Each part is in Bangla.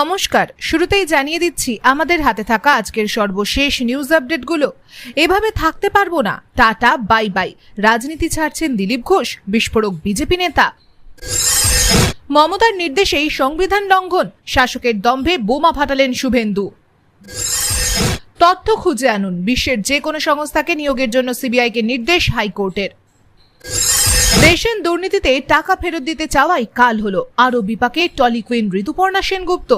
নমস্কার। শুরুতেই জানিয়ে দিচ্ছি, আমাদের হাতে থাকা আজকের সর্বশেষ নিউজ আপডেটগুলো এভাবে থাকতে পারব না। টাটা বাই বাই রাজনীতি ছাড়ছেন দিলীপ ঘোষ, বিস্ফোরক বিজেপি নেতা। মমতার নির্দেশেই সংবিধান লঙ্ঘন। শাসকের দম্ভে বোমা ফাটালেন শুভেন্দু। তথ্য খুঁজে আনুন। বিশ্বের যে কোনো সংস্থাকে নিয়োগের জন্য সিবিআইকে নির্দেশ হাইকোর্টের। রেশন দুর্নীতিতে টাকা ফেরত দিতে চাওয়াই কাল হলো। আরও বিপাকে টলিকুইন ঋতুপর্ণা সেনগুপ্ত।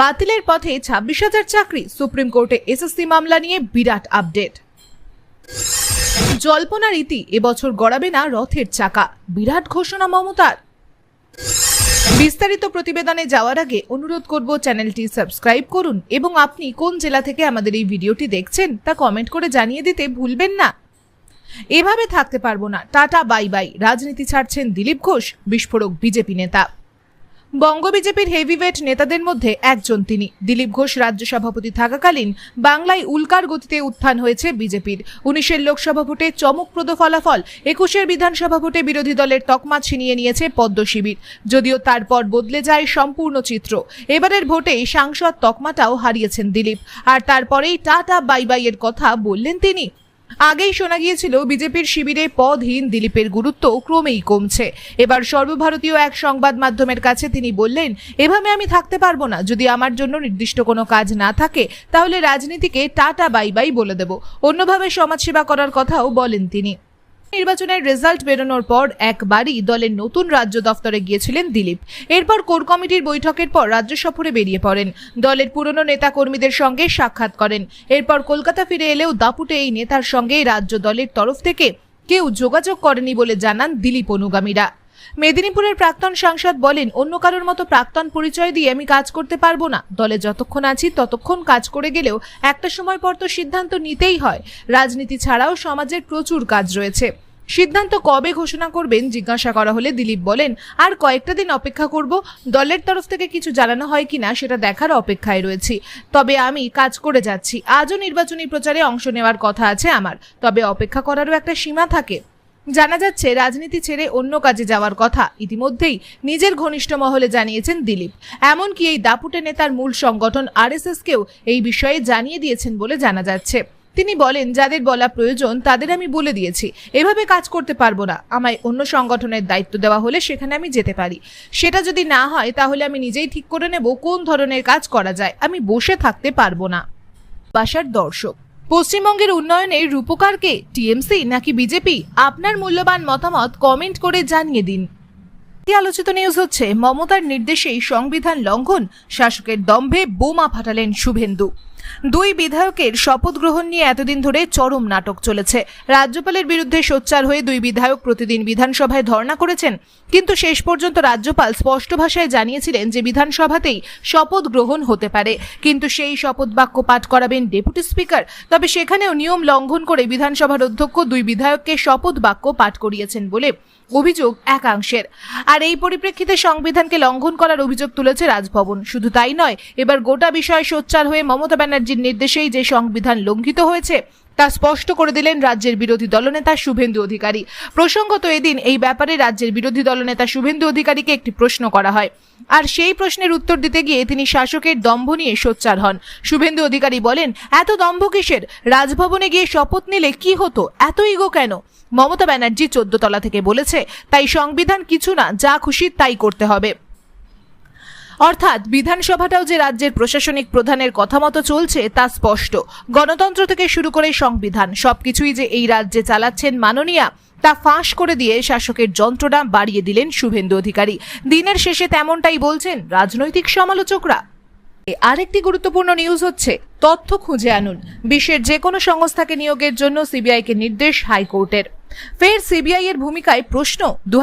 বাতিলের পথে ছাব্বিশ হাজার চাকরি সুপ্রিম কোর্টে এসএসসি মামলা নিয়ে বিরাট আপডেট। জল্পনা রীতি এবছর গড়াবে না রথের চাকা। বিরাট ঘোষণা মমতার। বিস্তারিত প্রতিবেদনে যাওয়ার আগে অনুরোধ করব চ্যানেলটি সাবস্ক্রাইব করুন এবং আপনি কোন জেলা থেকে আমাদের এই ভিডিওটি দেখছেন তা কমেন্ট করে জানিয়ে দিতে ভুলবেন না। এভাবে থাকতে পারব না। Tata, bye bye. রাজনীতি ছাড়ছেন দিলীপ ঘোষ, বিস্ফোরক বিজেপি নেতা। বঙ্গ বিজেপির হেভিওয়েট নেতাদের মধ্যে একজন তিনি। দিলীপ ঘোষ রাজ্য সভাপতি থাকাকালীন বাংলায় উল্কার গতিতে উত্থান হয়েছে বিজেপির। উনিশের লোকসভা ভোটে চমকপ্রদ ফলাফল, একুশের বিধানসভা ভোটে বিরোধী দলের তকমা ছিনিয়ে নিয়েছে পদ্ম শিবির। যদিও তারপর বদলে যায় সম্পূর্ণ চিত্র। এবারের ভোটে সাংসদ তকমাটাও হারিয়েছেন দিলীপ। আর তারপরেই টাটা বাই বাই এর কথা বললেন তিনি। আগেই শোনা গিয়েছিল, বিজেপির শিবিরে পদহীন দিলীপের গুরুত্ব ক্রমেই কমছে। এবার সর্বভারতীয় এক সংবাদ মাধ্যমের কাছে তিনি বললেন, এভাবে আমি থাকতে পারব না। যদি আমার জন্য নির্দিষ্ট কোনো কাজ না থাকে, তাহলে রাজনীতিকে টাটা বাই বাই বলে দেব। অন্যভাবে সমাজসেবা করার কথাও বলেন তিনি। নির্বাচনের রেজাল্ট বেরোনোর পর একবারই দলের নতুন রাজ্য দফতরে গিয়েছিলেন দিলীপ। এরপর কোর কমিটির বৈঠকের পর রাজ্য সফরে বেরিয়ে পড়েন। দলের পুরনো নেতা কর্মীদের সঙ্গে সাক্ষাৎ করেন। এরপর কলকাতা ফিরে এলেও দাপুটে এই নেতার সঙ্গে রাজ্য দলের তরফ থেকে কেউ যোগাযোগ করেনি বলে জানান দিলীপ অনুগামীরা। মেদিনীপুরের প্রাক্তন সাংসদ বলেন, অন্য কারোর মতো প্রাক্তন পরিচয় দিয়ে আমি কাজ করতে পারব না। দলে যতক্ষণ আছি ততক্ষণ কাজ করে গেলেও একটা সময় পর তো সিদ্ধান্ত নিতেই হয়। রাজনীতি ছাড়াও সমাজের প্রচুর কাজ রয়েছে। সিদ্ধান্ত কবে ঘোষণা করবেন জিজ্ঞাসা করা হলে দিলীপ বলেন, আর কয়েকটা দিন অপেক্ষা করব। দলের তরফ থেকে কিছু জানানো হয় কিনা সেটা দেখার অপেক্ষায় রয়েছি। তবে আমি কাজ করে যাচ্ছি। আজও নির্বাচনী প্রচারে অংশ নেওয়ার কথা আছে আমার। তবে অপেক্ষা করারও একটা সীমা থাকে। জানা যাচ্ছে, রাজনীতি ছেড়ে অন্য কাজে যাওয়ার কথা। ইতিমধ্যেই নিজের ঘনিষ্ঠ মহলে জানিয়েছেন দিলীপ। এমনকি এই দাপুটে নেতার মূল সংগঠন আরএসএসকেও এই বিষয়ে জানিয়ে দিয়েছেন বলে জানা যাচ্ছে। তিনি বলেন, যাদের বলা প্রয়োজন, তাদের আমি বলে দিয়েছি। এভাবে কাজ করতে পারব না। আমায় অন্য সংগঠনের দায়িত্ব দেওয়া হলে সেখানে আমি যেতে পারি। সেটা যদি না হয়, তাহলে আমি নিজেই ঠিক করে নেব কোন ধরনের কাজ করা যায়। আমি বসে থাকতে পারব না। বাসার দর্শক পশ্চিমবঙ্গের উন্নয়নে রূপকারকে টিএমসি নাকি বিজেপি? আপনার মূল্যবান মতামত কমেন্ট করে জানিয়ে দিন। আলোচিত নিউজ হচ্ছে, মমতার নির্দেশেই সংবিধান লঙ্ঘন, শাসকের দম্ভে বোমা ফাটালেন শুভেন্দু। দুই বিধায়কের শপথ গ্রহণ নিয়ে এতদিন ধরে চরম নাটক চলেছে। রাজ্যপালের বিরুদ্ধে সোচ্চার হয়ে দুই বিধায়ক প্রতিদিন বিধানসভায় ধর্ণা করেছেন। কিন্তু শেষ পর্যন্ত রাজ্যপাল স্পষ্ট ভাষায় জানিয়েছিলেন যে বিধানসভাতেই শপথ গ্রহণ হতে পারে। কিন্তু সেই শপথ বাক্য পাঠ করাবেন ডেপুটি স্পিকার। তবে সেখানেও নিয়ম লঙ্ঘন করে বিধানসভার অধ্যক্ষ দুই বিধায়ককে শপথ বাক্য পাঠ করিয়েছেন বলে অভিযোগ একাংশের। আর এই পরিপ্রেক্ষিতে সংবিধানকে লঙ্ঘন করার অভিযোগ তুলেছে রাজভবন। শুধু তাই নয়, এবার গোটা বিষয়ে সোচ্চার হয়ে মমতা ব্যানার্জির নির্দেশেই যে সংবিধান লঙ্ঘিত হয়েছে, তা স্পষ্ট করে দিলেন রাজ্যের বিরোধী দলনেতা শুভেন্দু অধিকারী। প্রসঙ্গত এদিন এই ব্যাপারে রাজ্যের বিরোধী দলনেতা শুভেন্দু অধিকারীকে একটি প্রশ্ন করা হয়। আর সেই প্রশ্নের উত্তর দিতে গিয়ে তিনি শাসকের দম্ভ নিয়ে সোচ্চার হন। শুভেন্দু অধিকারী বলেন, এত দম্ভ কিসের? রাজভবনে গিয়ে শপথ নিলে কি হতো? এত ইগো কেন? মমতা ব্যানার্জি চোদ্দ তলা থেকে বলেছে, তাই সংবিধান কিছু না, যা খুশি তাই করতে হবে। অর্থাৎ বিধানসভাটাও যে রাজ্যের প্রশাসনিক প্রধানের কথা মতো চলছে, তা স্পষ্ট। গণতন্ত্র থেকে শুরু করে সংবিধান, সবকিছুই যে এই রাজ্যে চালাচ্ছেন মাননীয়া, তা ফাঁস করে দিয়ে শাসকের যন্ত্রণা বাড়িয়ে দিলেন শুভেন্দু অধিকারী। দিনের শেষে তেমনটাই বলছেন রাজনৈতিক সমালোচকরা। আরেকটি গুরুত্বপূর্ণ নিউজ হচ্ছে, তথ্য খুঁজে আনুন। বিশ্বের যে কোনো সংস্থাকে নিয়োগের জন্য সিবিআইকে নির্দেশ হাইকোর্টের। ফের সিবিআই এর ভূমিকায় প্রশ্ন। দু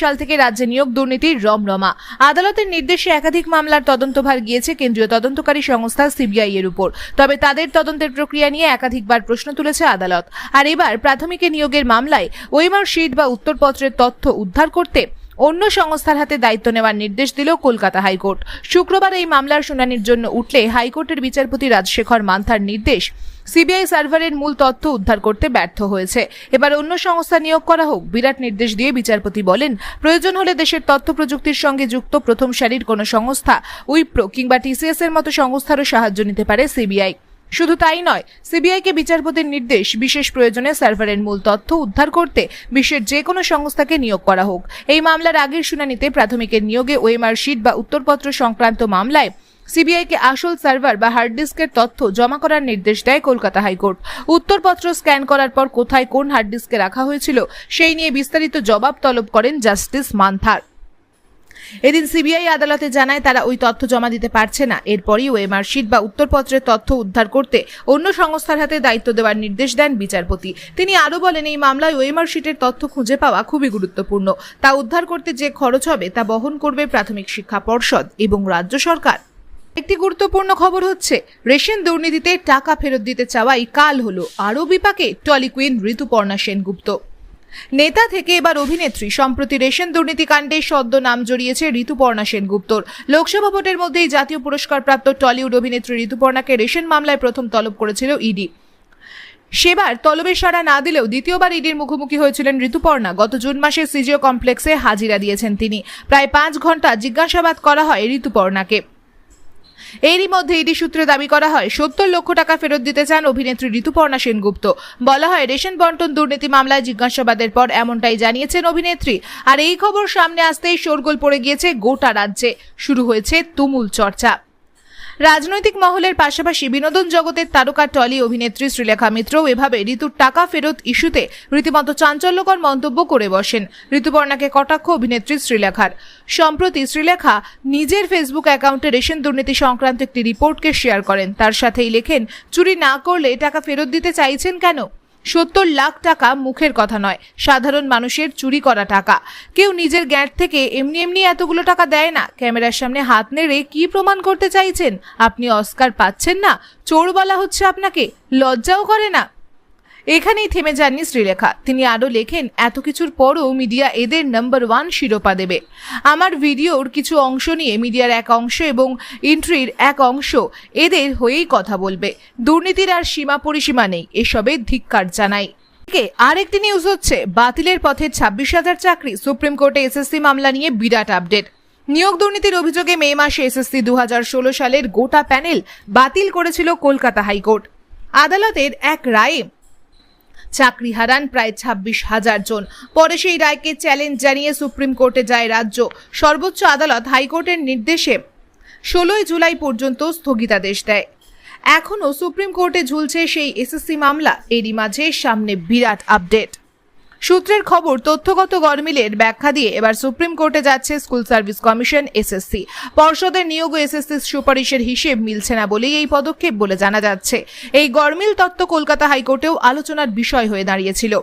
সাল থেকে রাজ্যে নিয়োগ দুর্নীতির রমরমা। আদালতের নির্দেশে একাধিক মামলার তদন্তভার গিয়েছে কেন্দ্রীয় তদন্তকারী সংস্থা সিবিআই এর উপর। তবে তাদের তদন্তের প্রক্রিয়া নিয়ে একাধিকবার প্রশ্ন তুলেছে আদালত। আর এবার প্রাথমিকে নিয়োগের মামলায় ওয়েমার শিট বা উত্তরপত্রের তথ্য উদ্ধার করতে অন্য সংস্থার হাতে দায়িত্ব নেওয়ার নির্দেশ দিল কলকাতা হাইকোর্ট। শুক্রবার এই মামলার শুনানির জন্য উঠলে হাইকোর্টের বিচারপতি রাজশেখর মান্থার নির্দেশ। সিবিআই সার্ভারের মূল তথ্য উদ্ধার করতে ব্যর্থ হয়েছে। এবার অন্য সংস্থা নিয়োগ করা হোক, বিরাট নির্দেশ দিয়ে বিচারপতি বলেন, প্রয়োজন হলে দেশের তথ্য প্রযুক্তির সঙ্গে যুক্ত প্রথম সারির কোনো সংস্থা, উইপ্রো কিংবা টিসিএস এর মতো সংস্থারও সাহায্য নিতে পারে সিবিআই। শুধু তাই নয়, সিবিআইকে বিচারপতির নির্দেশ, বিশেষ প্রয়োজনে সার্ভারের মূল তথ্য উদ্ধার করতে বিশ্বের যে কোনো সংস্থাকে নিয়োগ করা হোক। এই মামলার আগের শুনানিতে প্রাথমিকের নিয়োগে ওএমআর শিট বা উত্তরপত্র সংক্রান্ত মামলায় সিবিআইকে আসল সার্ভার বা হার্ড ডিস্কের তথ্য জমা করার নির্দেশ দেয় কলকাতা হাইকোর্ট। উত্তরপত্র স্ক্যান করার পর কোথায় কোন হার্ড ডিস্কে রাখা হয়েছিল, সেই নিয়ে বিস্তারিত জবাব তলব করেন জাস্টিস মান্থার। এদিন সিবিআই আদালতে জানায় তারা ওই তথ্য জমা দিতে পারছে না। এরপরই ওএমআর শিট বা উত্তরপত্রের তথ্য উদ্ধার করতে অন্য সংস্থার হাতে দায়িত্ব দেওয়ার নির্দেশ দেন বিচারপতি। তিনি আরও বলেন, এই মামলায় ওএমআর শিটের তথ্য খুঁজে পাওয়া খুবই গুরুত্বপূর্ণ। তা উদ্ধার করতে যে খরচ হবে তা বহন করবে প্রাথমিক শিক্ষা পর্ষদ এবং রাজ্য সরকার। একটি গুরুত্বপূর্ণ খবর হচ্ছে, রেশন দুর্নীতিতে টাকা ফেরত দিতে চাওয়াই কাল হলো। আরও বিপাকে টলি কুইন ঋতুপর্ণা সেনগুপ্ত। নেতা থেকে এবার অভিনেত্রী। সম্প্রতি রেশন দুর্নীতি কাণ্ডে সদ্য নাম জড়িয়েছে ঋতুপর্ণা সেনগুপ্তর। লোকসভা ভোটের মধ্যেই জাতীয় পুরস্কারপ্রাপ্ত টলিউড অভিনেত্রী ঋতুপর্ণাকে রেশন মামলায় প্রথম তলব করেছিল ইডি। সেবার তলবের সাড়া না দিলেও দ্বিতীয়বার ইডির মুখোমুখি হয়েছিলেন ঋতুপর্ণা। গত জুন মাসে সিজিও কমপ্লেক্সে হাজিরা দিয়েছেন তিনি। প্রায় পাঁচ ঘণ্টা জিজ্ঞাসাবাদ করা হয় ঋতুপর্ণাকে। এরই মধ্যে ইডি সূত্রে দাবি করা হয়, সত্তর লক্ষ টাকা ফেরত দিতে চান অভিনেত্রী ঋতুপর্ণা সেনগুপ্ত। বলা হয়, রেশন বন্টন দুর্নীতি মামলায় জিজ্ঞাসাবাদের পর এমনটাই জানিয়েছেন অভিনেত্রী। আর এই খবর সামনে আসতেই শোরগোল পড়ে গিয়েছে গোটা রাজ্যে। শুরু হয়েছে তুমুল চর্চা। রাজনৈতিক মহলের পাশাপাশি বিনোদন জগতের তারকা টলি অভিনেত্রী শ্রীলেখা মিত্রও এভাবে ঋতুর টাকা ফেরত ইস্যুতে রীতিমতো চাঞ্চল্যকর মন্তব্য করে বসেন ঋতুপর্ণাকে কটাক্ষ অভিনেত্রী শ্রীলেখার। সম্প্রতি শ্রীলেখা নিজের ফেসবুক অ্যাকাউন্টে রেশন দুর্নীতি সংক্রান্ত একটি রিপোর্টকে শেয়ার করেন। তার সাথেই লেখেন, চুরি না করলে টাকা ফেরত দিতে চাইছেন কেন? সত্তর লাখ টাকা মুখের কথা নয়। সাধারণ মানুষের চুরি করা টাকা। কেউ নিজের গ্যাট থেকে এমনি এমনি এতগুলো টাকা দেয় না। ক্যামেরার সামনে হাত নেড়ে কি প্রমাণ করতে চাইছেন? আপনি অস্কার পাচ্ছেন না। চোর বলা হচ্ছে আপনাকে। লজ্জাও করে না। এখানেই থেমে যাননি শ্রীলেখা তিনি আরও লেখেন, এত কিছুর পরও মিডিয়া এদের নাম্বার ওয়ান শিরোপা দেবে। আমার ভিডিওর কিছু অংশ নিয়ে মিডিয়ার এক অংশ এবং এন্ট্রির এক অংশ এদের হয়েই কথা বলবে। দুর্নীতির আর সীমা পরিসীমা নেই। এসবে ধিক্কার জানাই। আরেকটি নিউজ হচ্ছে, বাতিলের পথে ছাব্বিশ হাজার চাকরি সুপ্রিম কোর্টে এসএসসি মামলা নিয়ে বিরাট আপডেট নিয়োগ দুর্নীতির অভিযোগে মে মাসে এসএসসি দু হাজার ষোলো সালের গোটা প্যানেল বাতিল করেছিল কলকাতা হাইকোর্ট। আদালতের এক রায়ে চাকরি হারান প্রায় ছাব্বিশ হাজার জন। পরে সেই রায়কে চ্যালেঞ্জ জানিয়ে সুপ্রিম কোর্টে যায় রাজ্য। সর্বোচ্চ আদালত হাইকোর্টের নির্দেশে ষোলোই জুলাই পর্যন্ত স্থগিতাদেশ দেয়। এখনও সুপ্রিম কোর্টে ঝুলছে সেই এসএসসি মামলা। এরই মাঝে সামনে বিরাট আপডেট। সূত্রের খবর, তথ্যগত গরমিলের ব্যাখ্যা দিয়ে এবার সুপ্রিম কোর্টে যাচ্ছে স্কুল সার্ভিস কমিশন এসএসসি পর্ষদের নিয়োগ ও এসএসসি সুপারিশের হিসেব মিলছে না বলেই এই পদক্ষেপ বলে জানা যাচ্ছে। এই গরমিল তত্ত্ব কলকাতা হাইকোর্টেও আলোচনার বিষয় হয়ে দাঁড়িয়েছিল।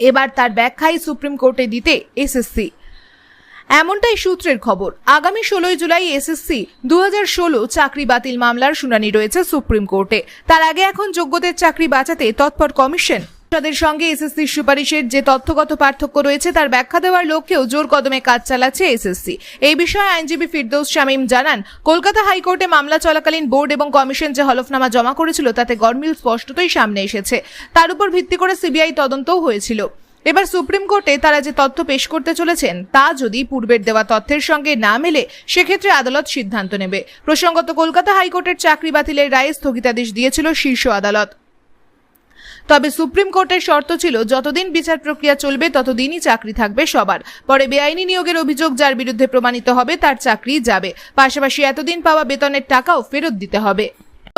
এবার তার ব্যাখ্যাই সুপ্রিম কোর্টে দিতে এসএসসি এমনটাই সূত্রের খবর। আগামী ষোলোই জুলাই এসএসসি দু ষোলো চাকরি বাতিল মামলার শুনানি রয়েছে সুপ্রিম কোর্টে। তার আগে এখন যোগ্যদের চাকরি বাঁচাতে তৎপর কমিশন তাদের সঙ্গে এসএসসির সুপারিশের যে তথ্যগত পার্থক্য রয়েছে, তার ব্যাখ্যা দেওয়ার লক্ষ্যেও জোর কদমে কাজ চালাচ্ছে এসএসসি। এই বিষয়ে আইনজীবী ফিরদৌস শামীম জানান, কলকাতা হাইকোর্টে মামলা চলাকালীন বোর্ড এবং কমিশন যে হলফনামা জমা করেছিল, তাতে গরমিল স্পষ্টতই সামনে এসেছে। তার উপর ভিত্তি করে সিবিআই তদন্তও হয়েছিল। এবার সুপ্রিম কোর্টে তারা যে তথ্য পেশ করতে চলেছেন, তা যদি পূর্বের দেওয়া তথ্যের সঙ্গে না মেলে, সেক্ষেত্রে আদালত সিদ্ধান্ত নেবে। প্রসঙ্গত, কলকাতা হাইকোর্টের চাকরি বাতিলের রায়ে স্থগিতাদেশ দিয়েছিল শীর্ষ আদালত। তবে সুপ্রিম কোর্টের শর্ত ছিল, যতদিন বিচার প্রক্রিয়া চলবে, ততদিনই চাকরি থাকবে সবার। পরে বেআইনি নিয়োগের অভিযোগ যার বিরুদ্ধে প্রমাণিত হবে, তার চাকরি যাবে। পাশাপাশি এতদিন পাওয়া বেতনের টাকাও ফেরত দিতে হবে।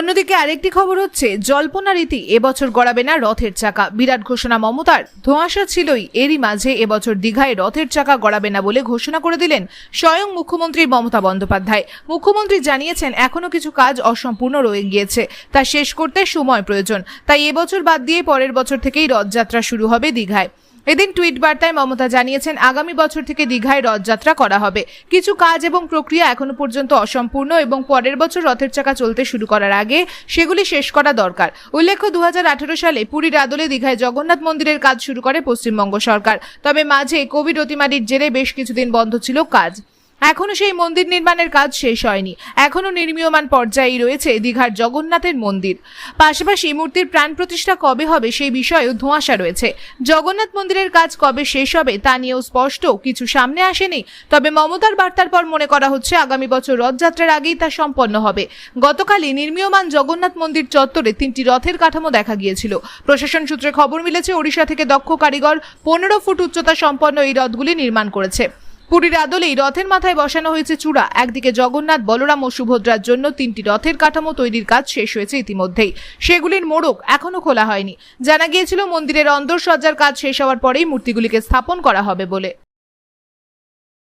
অন্যদিকে আরেকটি খবর হচ্ছে, জল্পনা রীতি এবছর গড়াবে না রথের চাকা। বিরাট ঘোষণা মমতার। ধোঁয়াশা ছিলই, এরই মাঝে এবছর দীঘায় রথের চাকা গড়াবে না বলে ঘোষণা করে দিলেন স্বয়ং মুখ্যমন্ত্রী মমতা বন্দ্যোপাধ্যায়। মুখ্যমন্ত্রী জানিয়েছেন এখনও কিছু কাজ অসম্পূর্ণ রয়ে গিয়েছে। তা শেষ করতে সময় প্রয়োজন। তাই এবছর বাদ দিয়ে পরের বছর থেকেই রথযাত্রা শুরু হবে দীঘায়। এদিন টুইট বার্তায় মমতা জানিয়েছেন, আগামী বছর থেকে দীঘায় রথযাত্রা করা হবে। কিছু কাজ এবং প্রক্রিয়া এখনও পর্যন্ত অসম্পূর্ণ এবং পরের বছর রথের চাকা চলতে শুরু করার আগে সেগুলি শেষ করা দরকার। উল্লেখ্য দু হাজার আঠেরো সালে পুরীর আদলে দীঘায় জগন্নাথ মন্দিরের কাজ শুরু করে পশ্চিমবঙ্গ সরকার। তবে মাঝে কোভিড অতিমারির জেরে বেশ কিছুদিন বন্ধ ছিল কাজ। এখনও সেই মন্দির নির্মাণের কাজ শেষ হয়নি। এখনও নির্মীয়মান পর্যায়েই রয়েছে দীঘার জগন্নাথের মন্দির। পাশাপাশি মূর্তির প্রাণ প্রতিষ্ঠা কবে হবে সেই বিষয়েও ধোঁয়াশা রয়েছে। জগন্নাথ মন্দিরের কাজ কবে শেষ হবে তা নিয়েও স্পষ্ট কিছু সামনে আসেনি। তবে মমতার বার্তার পর মনে করা হচ্ছে আগামী বছর রথযাত্রার আগেই তা সম্পন্ন হবে। গতকালই নির্মীয়মান জগন্নাথ মন্দির চত্বরে তিনটি রথের কাঠামো দেখা গিয়েছিল। প্রশাসন সূত্রে খবর মিলেছে, ওড়িশা থেকে দক্ষ কারিগর পনেরো ফুট উচ্চতা সম্পন্ন এই রথগুলি নির্মাণ করেছে। পুরীর আদলেই রথের মাথায় বসানো হয়েছে চূড়া। একদিকে জগন্নাথ, বলরাম ও সুভদ্রার জন্য তিনটি রথের কাঠামো তৈরির কাজ শেষ হয়েছে ইতিমধ্যেই। সেগুলির মোড়ক এখনও খোলা হয়নি। জানা গিয়েছিল মন্দিরের অন্দরসজ্জার কাজ শেষ হওয়ার পরেই মূর্তিগুলিকে স্থাপন করা হবে বলে।